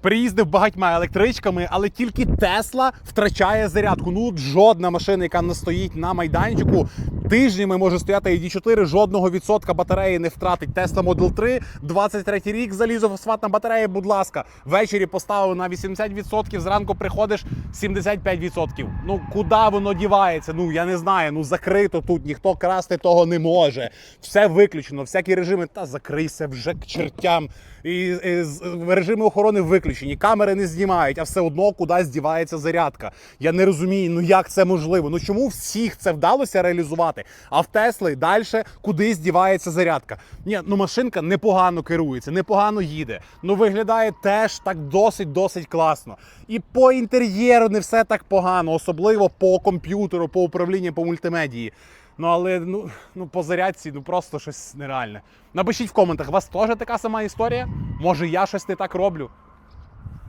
приїздив багатьма електричками, але тільки Тесла втрачає зарядку. Ну, жодна машина, яка не стоїть на майданчику, тижнями може стояти і 4 жодного відсотка батареї не втратить. Tesla Model 3, 23 рік залізофосфатна батарея, будь ласка, ввечері поставив на 80%, зранку приходиш 75%. Ну куди воно дівається? Ну я не знаю. Ну закрито тут, ніхто красти того не може. Все виключено, всякі режими. Та закрийся вже к чертям. І, і з- режими охорони виключені, камери не знімають, а все одно кудись дівається зарядка. Я не розумію, ну як це можливо? Ну чому всіх це вдалося реалізувати? А в Тесли далі кудись дівається зарядка. Ні, ну машинка непогано керується, непогано їде. Ну виглядає теж так досить досить класно. І по інтер'єру не все так погано, особливо по комп'ютеру, по управлінню, по мультимедії. Ну але ну, ну по зарядці ну просто щось нереальне. Напишіть в коментах, у вас теж така сама історія? Може я щось не так роблю?